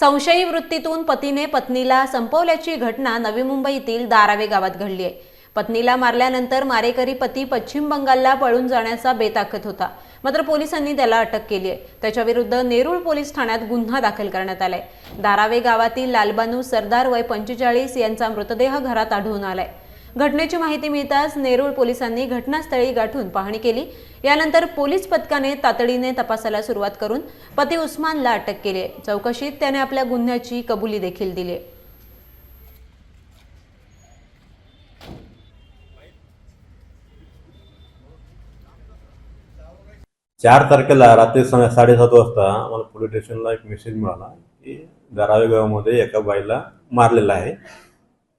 संशयी वृत्तीतून पतीने पत्नीला संपवल्याची घटना नवी मुंबईतील दारावे गावात घडली आहे. पत्नीला मारल्यानंतर मारेकरी पती पश्चिम बंगालला पळून जाण्याचा बेताकत होता. मात्र पोलिसांनी त्याला अटक केली आहे. त्याच्याविरुद्ध नेरूळ पोलीस ठाण्यात गुन्हा दाखल करण्यात आलाय. दारावे गावातील लालबानू सरदार वय पंचेचाळीस यांचा मृतदेह घरात आढळून आलाय. घटनेची माहिती मिळताच नेरूळ पोलिसांनी घटनास्थळी गाठून पाहणी केली. यानंतर पोलीस पथकाने तातडीने तपासाला सुरुवात करून पती उस्मानला अटक केली. आहे चौकशीत त्याने आपल्या गुन्ह्याची कबुली देखील दिली. आहे चार तारखेला रात्री सा- साडेसात वाजता मला पोलीस स्टेशनला एक मेसेज मिळाला की धारावे गावामध्ये एका बाईला मारलेला आहे.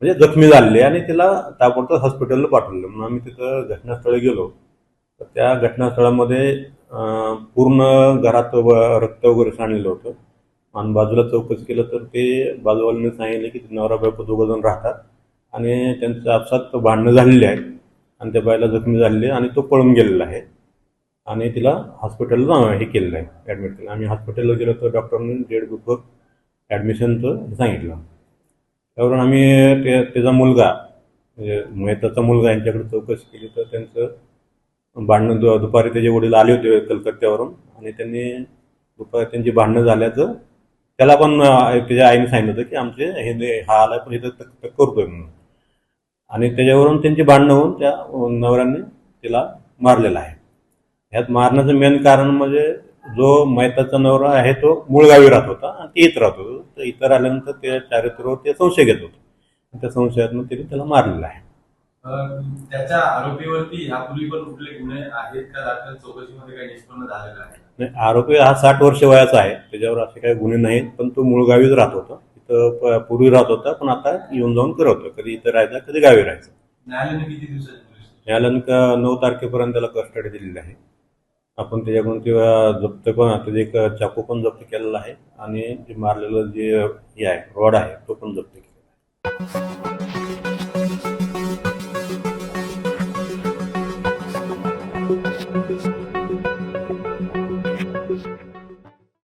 म्हणजे जखमी झालेली आहे आणि तिला ताबडतोब हॉस्पिटलला पाठवलं म्हणून आम्ही तिथं घटनास्थळी गेलो. तर त्या घटनास्थळामध्ये पूर्ण घरात व- रक्त वगैरे सांडलेलं होतं. आणि बाजूला चौकशी केलं तर ते बाजूवाल्याने सांगितलं की नवरा बायको दोघं जण राहतात. आणि त्यांचं आपसात भांडणं झालेली आहेत आणि त्या बाईला जखमी झालेली आहे आणि तो पळून गेलेला आहे. आणि तिला हॉस्पिटलला हे केलेलं आहे. ॲडमिट केलं. आम्ही हॉस्पिटलला गेलो तर डॉक्टरांनी डेड ग्रुपवर ॲडमिशनचं सांगितलं. त्यावरून आम्ही ते त्याचा मुलगा म्हणजे मेहताचा मुलगा यांच्याकडे चौकशी केली तर त्यांचं भांडणं दु दुपारी त्याचे वडील आले होते कलकत्त्यावरून आणि त्यांनी दुपारी त्यांची भांडणं झाल्याचं त्याला पण त्याच्या आईने सांगितलं होतं की आमचे हे हा आला पण इथं तक तक करतोय म्हणून. आणि त्याच्यावरून त्यांची भांडणं होऊन त्या नवऱ्याने तिला मारलेलं आहे. ह्यात मारण्याचं मेन कारण म्हणजे जो मैताचा नवरा आहे तो मूळगावी राहत होता आणि ते इथं राहत होतो. तर इथं राहिल्यानंतर त्या चारित्र्यावर ते संशय घेत होतो. त्या संशयातनं तिने त्याला मारलेलं आहे. त्याच्या आरोपीवरती यापूर्वी पण कुठले गुन्हे आहेत का? दाखल चौकशीमध्ये काही निष्पन्न झालेलं आहे? नाही, आरोपी हा साठ वर्ष वयाचा आहे. त्याच्यावर असे काही गुन्हे नाहीत पण तो मूळगावीच राहत होता. इथं पूर्वी राहत होता पण आता येऊन जाऊन करत कधी इथं राहायचा कधी गावी राहायचं. न्यायालयाने किती पोलीस न्यायालयानं नऊ तारखेपर्यंत त्याला कस्टडी दिलेली आहे. आपण त्याच्याकडून ते जप्त करून आता एक चाकू पण जप्त केलेला आहे आणि जे मारलेलं जे हे आहे रॉड आहे तो पण जप्त केलेला आहे